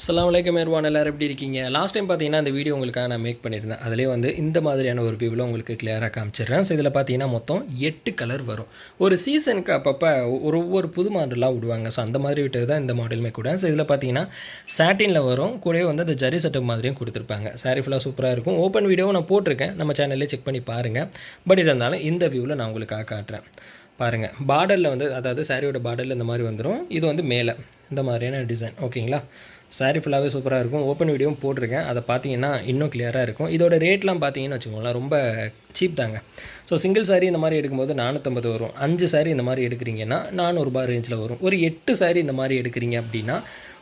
அஸ்ஸலாமு வலைக்கம் மேர்வான் எல்லோரும் எப்படி இருக்கீங்க? லாஸ்ட் டைம் பார்த்தீங்கன்னா அந்த வீடியோ உங்களுக்காக நான் மேக் பண்ணியிருந்தேன். அதிலே வந்து இந்த மாதிரியான ஒரு வியூவில் உங்களுக்கு கிளியராக காமிச்சிடுறேன். ஸோ இதில் பார்த்தீங்கன்னா மொத்தம் எட்டு கலர் வரும். ஒரு சீசனுக்கு அப்பப்போ ஒரு ஒவ்வொரு புது மாடலாக விடுவாங்க. ஸோ அந்த மாதிரி விட்டது தான் இந்த மாடலுமே கூட. ஸோ இதில் பார்த்தீங்கன்னா சாட்டினில் வரும். கூடவே வந்து அந்த ஜரி செட்டப் மாதிரியும் கொடுத்துருப்பாங்க. சாரி ஃபுல்லாக சூப்பராக இருக்கும். ஓப்பன் வீடியோவும் நான் போட்டிருக்கேன். நம்ம சேனல்லே செக் பண்ணி பாருங்கள் பட் இருந்தாலும் இந்த வியூவில் நான் உங்களுக்காக காட்டுறேன். பாருங்கள் பார்டரில் வந்து அதாவது சாரியோட பார்டரில் இந்த மாதிரி வந்துடும் இது வந்து மேலே. இந்த மாதிரியான டிசைன் ஓகேங்களா சாரீ ஃபுல்லாகவே சூப்பராக இருக்கும். ஓப்பன் வீடியோவும் போட்டிருக்கேன். அதை பார்த்தீங்கன்னா இன்னும் கிளியராக இருக்கும். இதோட ரேட்லாம் பார்த்தீங்கன்னு வச்சுக்கோங்களேன் ரொம்ப சீப் தாங்க. ஸோ சிங்கிள் சாரீ இந்த மாதிரி எடுக்கும்போது நானூற்றம்பது வரும். அஞ்சு சாரீ இந்த மாதிரி எடுக்கிறீங்கன்னா நானூறுபா ரேஞ்சில் வரும். ஒரு எட்டு சாரீ இந்த மாதிரி எடுக்கிறீங்க அப்படின்னா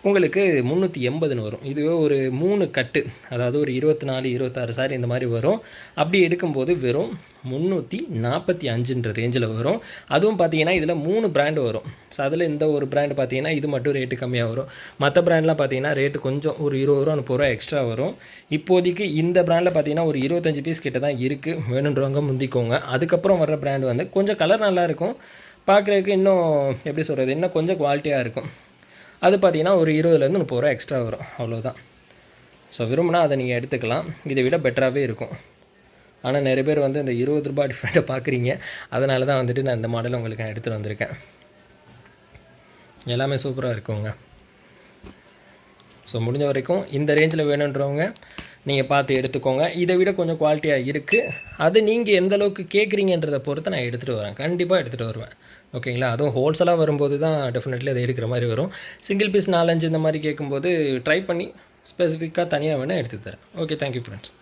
உங்களுக்கு முந்நூற்றி எண்பதுன்னு வரும். இதுவே ஒரு மூணு கட்டு அதாவது ஒரு இருபத்தி நாலு இருபத்தாறு சாரி இந்த மாதிரி வரும். அப்படி எடுக்கும்போது வெறும் முந்நூற்றி நாற்பத்தி அஞ்சுன்ற ரேஞ்சில் வரும். அதுவும் பார்த்தீங்கன்னா இதில் மூணு பிராண்டு வரும். ஸோ அதில் இந்த ஒரு பிராண்டு பார்த்தீங்கன்னா இது மட்டும் ரேட்டு கம்மியாக வரும். மற்ற பிராண்ட்லாம் பார்த்தீங்கன்னா ரேட்டு கொஞ்சம் ஒரு இருபது ரூபா முப்பது ரூபா எக்ஸ்ட்ரா வரும். இப்போதைக்கு இந்த பிராண்டில் பார்த்தீங்கன்னா ஒரு இருபத்தஞ்சு பீஸ் கிட்ட தான் இருக்குது வேணுன்றவங்க முந்திக்கோங்க. அதுக்கப்புறம் வர்ற பிராண்டு வந்து கொஞ்சம் கலர் நல்லாயிருக்கும் பார்க்குறதுக்கு இன்னும் எப்படி சொல்கிறது இன்னும் கொஞ்சம் குவாலிட்டியாக இருக்கும். அது பார்த்தீங்கன்னா ஒரு இருபதுலேருந்து முப்பது ரூபா எக்ஸ்ட்ரா வரும். அவ்வளோதான் ஸோ விரும்பினா அதை நீங்கள் எடுத்துக்கலாம். இதை விட பெட்டராகவே இருக்கும். ஆனால் நிறைய பேர் வந்து இந்த இருபது ரூபா டிஃப்ரெண்ட்டை பார்க்குறீங்க. அதனால தான் வந்துட்டு நான் இந்த மாடல் உங்களுக்கு நான் எடுத்துகிட்டு வந்திருக்கேன். எல்லாமே சூப்பராக இருக்குங்க. ஸோ முடிஞ்ச வரைக்கும் இந்த ரேஞ்சில் வேணுன்றவங்க நீங்கள் பார்த்து எடுத்துக்கோங்க. இதை விட கொஞ்சம் குவாலிட்டியாக இருக்குது அது நீங்கள் எந்த அளவுக்கு கேட்குறீங்கன்றதை பொறுத்து நான் எடுத்துகிட்டு வரேன். கண்டிப்பாக எடுத்துகிட்டு வருவேன். ஓகேங்களா அதுவும் ஹோல்சேலாக வரும்போது தான் டெஃபினெட்லி அதை எடுக்கிற மாதிரி வரும். சிங்கிள் பீஸ் நாலஞ்சு இந்த மாதிரி கேட்கும்போது ட்ரை பண்ணி ஸ்பெசிஃபிக்காக தனியாக வேணால் எடுத்து தரேன். Okay thank you friends